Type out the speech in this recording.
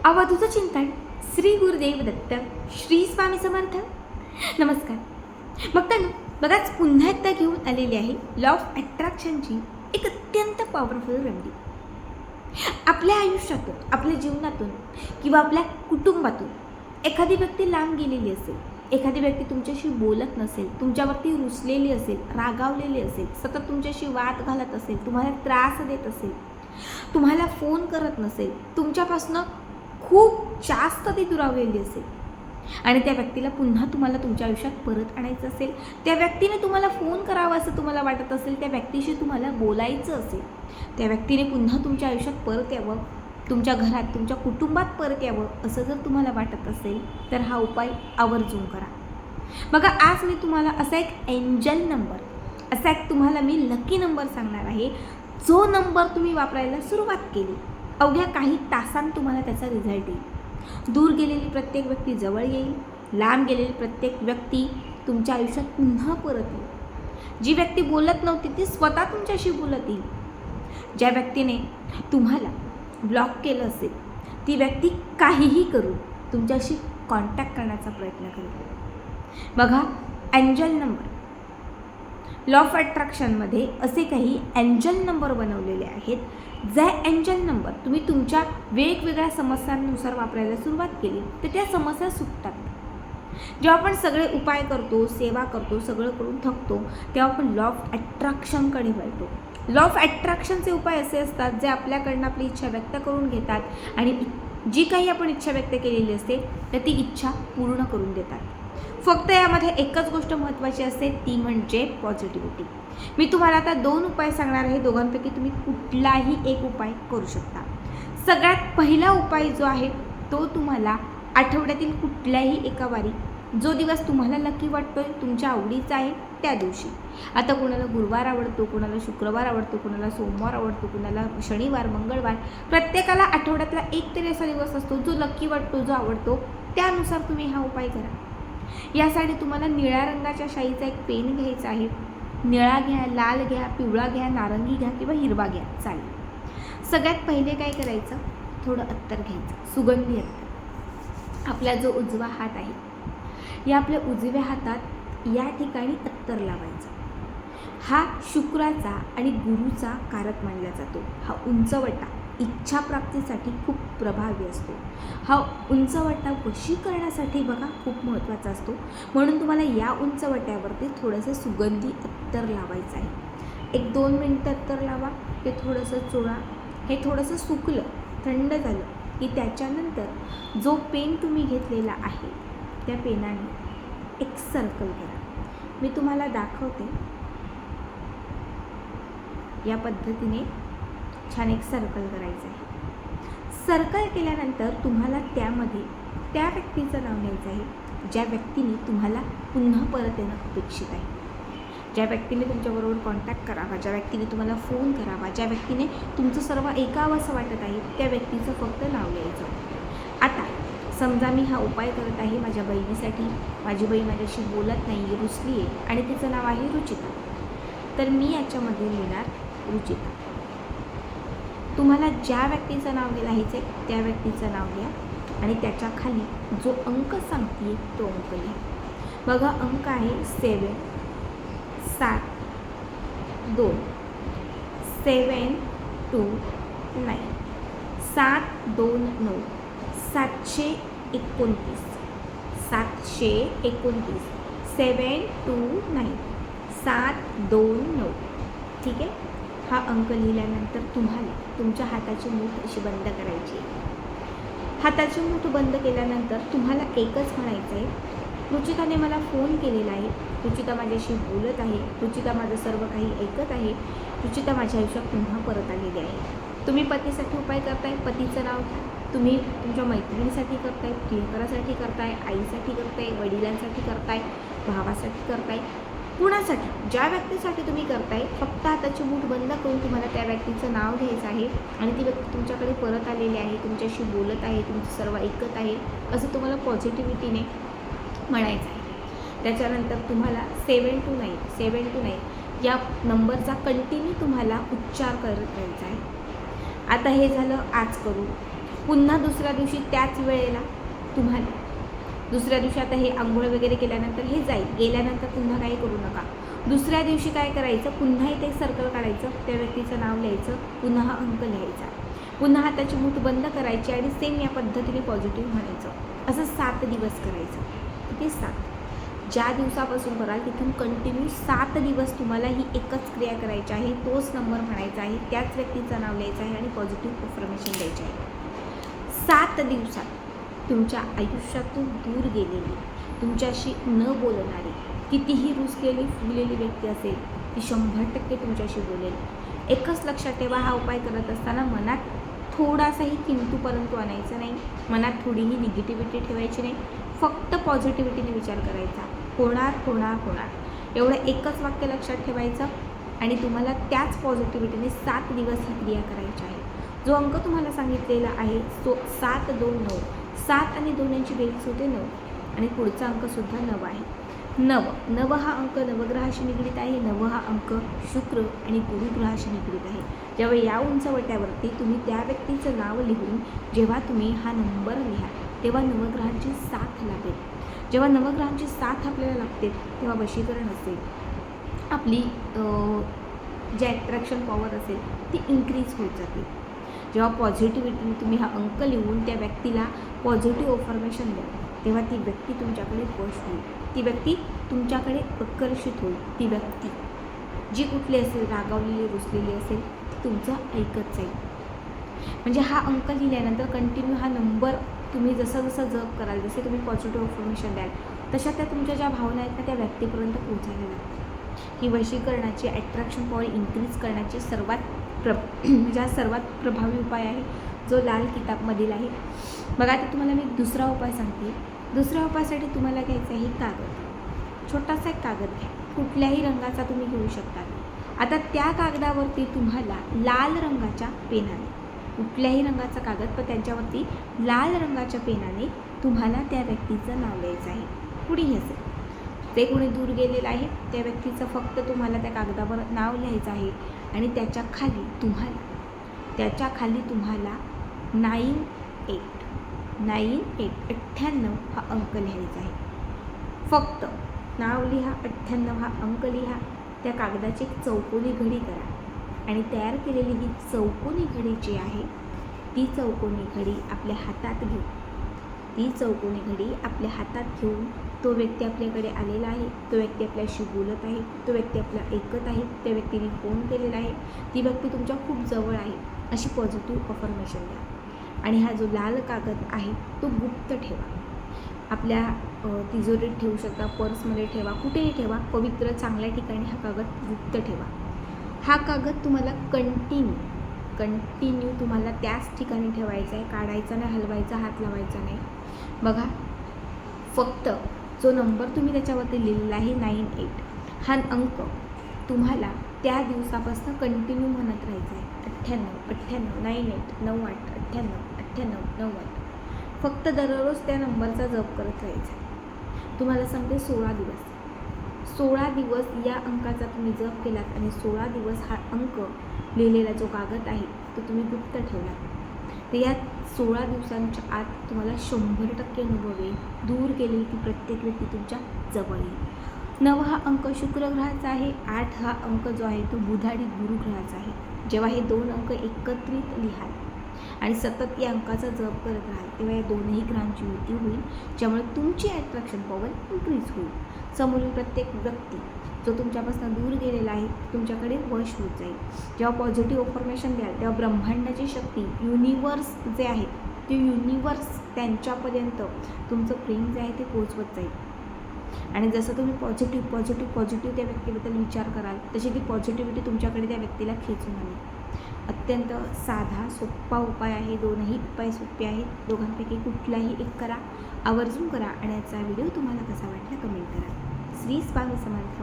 अवधूत चिंतन श्री गुरुदेव दत्त श्री स्वामी समर्थ. नमस्कार. मग तर बघाच पुन्हा एकदा घेऊन आलेली आहे लॉ ऑफ अट्रॅक्शनची एक अत्यंत पॉवरफुल रेमडी आपल्या आयुष्यातून आपल्या जीवनातून किंवा आपल्या कुटुंबातून एखादी व्यक्ती लांब गेलेली असेल एखादी व्यक्ती तुमच्याशी बोलत नसेल तुमच्यावरती रुसलेली असेल रागावलेली असेल सतत तुमच्याशी वाद घालत असेल तुम्हाला त्रास देत असेल तुम्हाला फोन करत नसेल तुमच्यापासून खूप जास्त ती दुरावलेली असेल. आणि त्या व्यक्तीला पुन्हा तुम्हाला तुमच्या आयुष्यात परत आणायचं असेल त्या व्यक्तीने तुम्हाला फोन करावा असं तुम्हाला वाटत असेल त्या व्यक्तीशी तुम्हाला बोलायचं असेल त्या व्यक्तीने पुन्हा तुमच्या आयुष्यात परत यावं तुमच्या घरात तुमच्या कुटुंबात परत यावं असं जर तुम्हाला वाटत असेल तर हा उपाय आवर्जून करा. बघा आज मी तुम्हाला असा एक एंजल नंबर असा एक तुम्हाला मी लकी नंबर सांगणार आहे. जो नंबर तुम्ही वापरायला सुरुवात केली. अवघ्या काही तासांत तुम्हाला त्याचा रिझल्ट येईल. दूर गेलेली प्रत्येक व्यक्ती जवळ येईल. लांब गेलेली प्रत्येक व्यक्ती तुमच्या आयुष्यात पुन्हा परत येईल. जी व्यक्ती बोलत नव्हती ती स्वतः तुमच्याशी बोलत येईल. ज्या व्यक्तीने तुम्हाला ब्लॉक केलं असेल ती व्यक्ती काहीही करून तुमच्याशी कॉन्टॅक्ट करण्याचा प्रयत्न करेल बघा अँजल नंबर लॉ ऑफ अट्रॅक्शनमध्ये असे काही अँजल नंबर बनवलेले आहेत. जे अँजल नंबर तुम्ही तुमच्या वेगवेगळ्या समस्यांनुसार वापरायला सुरुवात केली तर त्या समस्या सुटतात. जेव्हा आपण सगळे उपाय करतो सेवा करतो सगळं करून थकतो तेव्हा आपण लॉ ऑफ अट्रॅक्शनकडे वळतो. लॉ ऑफ अट्रॅक्शनचे उपाय असे असतात जे आपल्याकडनं आपली इच्छा व्यक्त करून घेतात आणि जी काही आपण इच्छा व्यक्त केलेली असते तर ती इच्छा पूर्ण करून देतात. फक्त यामध्ये एकच गोष्ट महत्त्वाची असते ती म्हणजे पॉझिटिव्हिटी मी तुम्हाला आता दोन उपाय सांगणार आहे दोघांपैकी तुम्ही कुठलाही एक उपाय करू शकता. सगळ्यात पहिला उपाय जो आहे तो तुम्हाला आठवड्यातील कुठल्याही एका वारी जो दिवस तुम्हाला लकी वाटतोय तुमच्या आवडीचा आहे त्या दिवशी. आता कोणाला गुरुवार आवडतो कोणाला शुक्रवार आवडतो कोणाला सोमवार आवडतो कोणाला शनिवार मंगळवार प्रत्येकाला आठवड्यातला एक तरी असा दिवस असतो जो लकी वाटतो जो आवडतो त्यानुसार तुम्ही हा उपाय करा. यासाठी तुम्हाला निळ्या रंगाच्या शाईचा एक पेन घ्यायचा आहे. निळा घ्या लाल घ्या पिवळा घ्या नारंगी घ्या किंवा हिरवा घ्या चालेल. सगळ्यात पहिले काय करायचं? थोडं अत्तर घ्यायचं सुगंधी अत्तर. आपला जो उजवा हात आहे या आपल्या उजव्या हातात या ठिकाणी अत्तर लावायचं. हा शुक्राचा आणि गुरुचा कारक मानला जातो. हा उंचवटा इच्छाप्राप्तीसाठी खूप प्रभावी असतो. हा उंचवटा वशीकरणासाठी बघा खूप महत्त्वाचा असतो. म्हणून तुम्हाला या उंचवट्यावरती थोडंसं सुगंधी अत्तर लावायचं आहे. एक दोन मिनटं अत्तर लावा. ते थोडंसं चोळा. हे थोडंसं सुकलं थंड झालं की त्याच्यानंतर जो पेन तुम्ही घेतलेला आहे त्या पेनाने एक सर्कल करा. मी तुम्हाला दाखवते. या पद्धतीने छान एक सर्कल करायचं आहे सर्कल केल्यानंतर तुम्हाला त्यामध्ये त्या व्यक्तीचं नाव लिहायचं आहे ज्या व्यक्तीने तुम्हाला पुन्हा परत येणं अपेक्षित आहे. ज्या व्यक्तीने तुमच्याबरोबर कॉन्टॅक्ट करावा ज्या व्यक्तीने तुम्हाला फोन करावा ज्या व्यक्तीने तुमचं सर्व ऐकावं असं वाटत आहे त्या व्यक्तीचं फक्त नाव लिहायचं. समजा मी हा उपाय करत आहे माझ्या बहिणीसाठी. माझी बहीण माझ्याशी बोलत नाही आहे रुचली आहे आणि तिचं नाव आहे रुचिता. तर मी याच्यामध्ये लिहिणार रुचिता. तुम्हाला ज्या व्यक्तीचं नाव लिहायचं आहे त्या व्यक्तीचं नाव लिहा आणि त्याच्याखाली जो अंक सांगते तो अंक लिहा. बघा अंक आहे सेवन सात दोन सेवन टू नाईन सात दोन नऊ. सातशे एकोणतीस. सातशे एकोणतीस. Seven two nine. सात दोन नऊ. ठीक आहे? हा अंक लिहिल्यानंतर तुम्हाला तुमच्या हाताची मूठ अशी बंद करायची आहे. हाताची मूठ बंद केल्यानंतर तुम्हाला एकच म्हणायचं आहे. रुचिताने मला फोन केलेला आहे. रुचिता माझ्याशी बोलत आहे. रुचिता माझं सर्व काही ऐकत आहे. रुचिता माझ्या आयुष्यात पुन्हा परत आलेली आहे. तुम्ही पतीसाठी उपाय करताय? पतीचं नाव घ्या. तुम्ही तुमच्या मैत्रिणीसाठी करताय प्रियकरासाठी करताय आईसाठी करताय वडिलांसाठी करताय भावासाठी करताय कुणासाठी? ज्या व्यक्तीसाठी तुम्ही करताय फक्त हाताची मूठ बंद करून तुम्हाला त्या व्यक्तीचं नाव घ्यायचं आहे आणि ती व्यक्ती तुमच्याकडे परत आलेली आहे तुमच्याशी बोलत आहे तुमचं सर्व ऐकत आहे असं तुम्हाला पॉझिटिव्हिटीने म्हणायचं आहे. त्याच्यानंतर तुम्हाला seven two nine seven two nine या नंबरचा कंटिन्यू तुम्हाला उच्चार करत राहायचा आहे. आता हे झालं आज करू पुन्हा दुसऱ्या दिवशी त्याच वेळेला तुम्हाला. दुसऱ्या दिवशी आता हे आंघोळ वगैरे केल्यानंतर हे जाईल. गेल्यानंतर पुन्हा काही करू नका. दुसऱ्या दिवशी काय करायचं? पुन्हा इथे सर्कल काढायचं. त्या व्यक्तीचं नाव लिहायचं. पुन्हा हा अंक लिहायचा. पुन्हा हाताची मूठ बंद करायची आणि सेम या पद्धतीने पॉझिटिव्ह म्हणायचं. असं सात दिवस करायचं. किती सात. ज्या दिवसापासून कराल तिथून कंटिन्यू सात दिवस तुम्हाला ही एकच क्रिया करायची आहे. तोच नंबर म्हणायचा आहे. त्याच व्यक्तीचं नाव लिहायचं आहे आणि पॉझिटिव्ह इन्फॉर्मेशन द्यायची आहे. सात दिवसात तुमच्या आयुष्यातून दूर गेलेली तुमच्याशी न बोलणारी कितीही रुसलेली फुगलेली व्यक्ती असेल ती शंभर टक्के तुमच्याशी बोलेल. एकच लक्षात ठेवा हा उपाय करत असताना मनात थोडासाही किंतू परंतु आणायचं नाही. मनात थोडीही निगेटिव्हिटी ठेवायची नाही. फक्त पॉझिटिव्हिटीने विचार करायचा. होणार होणार होणार. एवढं एकच वाक्य लक्षात ठेवायचं आणि तुम्हाला त्याच पॉझिटिव्हिटीने सात दिवस ही क्रिया करायची आहे. जो अंक तुम्हाला सांगितलेला आहे तो सात दोन नऊ. सात आणि दोन यांची बेरीज होते नऊ. आणि पुढचा अंकसुद्धा नव आहे. नव. नव हा अंक नवग्रहाशी निगडीत आहे. नव हा अंक शुक्र आणि गुरुग्रहाशी निगडीत आहे. जेव्हा या उंचवट्यावरती तुम्ही त्या व्यक्तीचं नाव लिहून जेव्हा तुम्ही हा नंबर लिहा तेव्हा नवग्रहांची साथ लागेल जेव्हा नवग्रहांची साथ आपल्याला लागते तेव्हा वशीकरण असेल. आपली जे ॲट्रॅक्शन पॉवर असेल ती इन्क्रीज होत जाते. जेव्हा पॉझिटिव्हिटीने तुम्ही हा अंक लिहून त्या व्यक्तीला पॉझिटिव्ह इन्फॉर्मेशन द्या तेव्हा ती व्यक्ती तुमच्याकडे वश होईल. ती व्यक्ती तुमच्याकडे आकर्षित होईल. ती व्यक्ती जी कुठली असेल रागावलेली रुसलेली असेल ती तुमचं ऐकत जाईल. म्हणजे हा अंक लिहिल्यानंतर कंटिन्यू हा नंबर तुम्ही जसं जसं जप कराल जसे तुम्ही पॉझिटिव्ह इन्फॉर्मेशन द्याल तशा त्या तुमच्या ज्या भावना आहेत ना त्या व्यक्तीपर्यंत पोहोचायला लागतात ही वशीकरणाची ॲट्रॅक्शन पॉवर इन्क्रीज करण्याची सर्वात प्र म्हणजे हा सर्वात प्रभावी उपाय आहे जो लाल किताबमधील आहे. बघा आता तुम्हाला मी दुसरा उपाय सांगते. दुसऱ्या उपायासाठी तुम्हाला घ्यायचा आहे कागद. छोटासा एक कागद घ्या. कुठल्याही रंगाचा तुम्ही घेऊ शकता. आता त्या कागदावरती तुम्हाला लाल रंगाच्या पेनाने कुठल्याही रंगाचा कागद पण त्यांच्यावरती लाल रंगाच्या पेनाने तुम्हाला त्या व्यक्तीचं नाव लिहायचं आहे. पुढे असेल. ते कोणी दूर गेलेलं आहे त्या व्यक्तीचं फक्त तुम्हाला त्या कागदावर नाव लिहायचं आहे आणि त्याच्याखाली तुम्हाला त्याच्याखाली तुम्हाला नाईन एट नाईन एट अठ्ठ्याण्णव हा अंक लिहायचा आहे. फक्त नाव लिहा अठ्ठ्याण्णव हा अंक लिहा त्या कागदाची एक चौकोनी घडी करा आणि तयार केलेली ही चौकोनी घडी जी आहे ती चौकोनी घडी आपल्या हातात घेऊ ती चौकोनी घडी आपल्या हातात घेऊन तो व्यक्ती आपल्याकडे आलेला आहे तो व्यक्ती आपल्याशी बोलत आहे तो व्यक्ती आपला ऐकत आहे त्या व्यक्तीने फोन केलेला आहे ती व्यक्ती तुमच्या खूप जवळ आहे अशी पॉझिटिव्ह अफर्मेशन द्या. आणि हा जो लाल कागद आहे तो गुप्त ठेवा. आपल्या तिजोरीत ठेवू शकता पर्समध्ये ठेवा कुठेही ठेवा पवित्र चांगल्या ठिकाणी हा कागद गुप्त ठेवा. हा कागद तुम्हाला कंटिन्यू कंटिन्यू तुम्हाला त्याच ठिकाणी ठेवायचा आहे काढायचा नाही हलवायचा हात लावायचा नाही. बघा फक्त जो नंबर तुम्ही त्याच्यावरती लिहिलेला आहे नाईन एट हा अंक तुम्हाला त्या दिवसापासून कंटिन्यू म्हणत राहायचा आहे. अठ्ठ्याण्णव अठ्ठ्याण्णव नाईन एट नऊ आठ अठ्ठ्याण्णव अठ्ठ्याण्णव नऊ आठ. फक्त दररोज त्या नंबरचा जप करत राहायचा आहे. तुम्हाला सांगते सोळा दिवस. सोळा दिवस या अंकाचा तुम्ही जप केलात आणि सोळा दिवस हा अंक लिहिलेला जो कागद आहे तो तुम्ही गुप्त ठेवला तर या सोळा दिवसांच्या आत तुम्हाला शंभर टक्के अनुभव येईल. दूर गेली ती प्रत्येक व्यक्ती तुमच्या जवळ येईल. नव हा अंक शुक्र ग्रहाचा आहे. आठ हा अंक जो आहे तो बुधाडी गुरु ग्रहाचा आहे. जेव्हा हे दोन अंक एकत्रित लिहाल आणि सतत या अंकाचा जप करत राहाल तेव्हा या दोनही ग्रहांची युती होईल ज्यामुळे तुमची ॲट्रॅक्शन पॉवर इन्क्रीज होईल. समोरील प्रत्येक व्यक्ती जो तुमच्यापासून दूर गेलेला आहे तुमच्याकडे वश होत जाईल. जेव्हा पॉझिटिव्ह इन्फॉर्मेशन द्याल तेव्हा ब्रह्मांडाची शक्ती युनिवर्स जे आहे ते युनिवर्स त्यांच्यापर्यंत तुमचं प्रेम जे आहे ते पोचवत जाईल. आणि जसं तुम्ही पॉझिटिव्ह पॉझिटिव्ह पॉझिटिव्ह त्या व्यक्तीबद्दल विचार कराल तशी ती पॉझिटिव्हिटी तुमच्याकडे त्या व्यक्तीला खेचून आली अत्यंत साधा सोप्पा उपाय आहे. दोनही उपाय सोपे आहेत. दोघांपैकी कुठलाही एक करा आवर्जून करा आणि याचा व्हिडिओ तुम्हाला कसा वाटला कमेंट करा. श्री स्वामी समर्थ.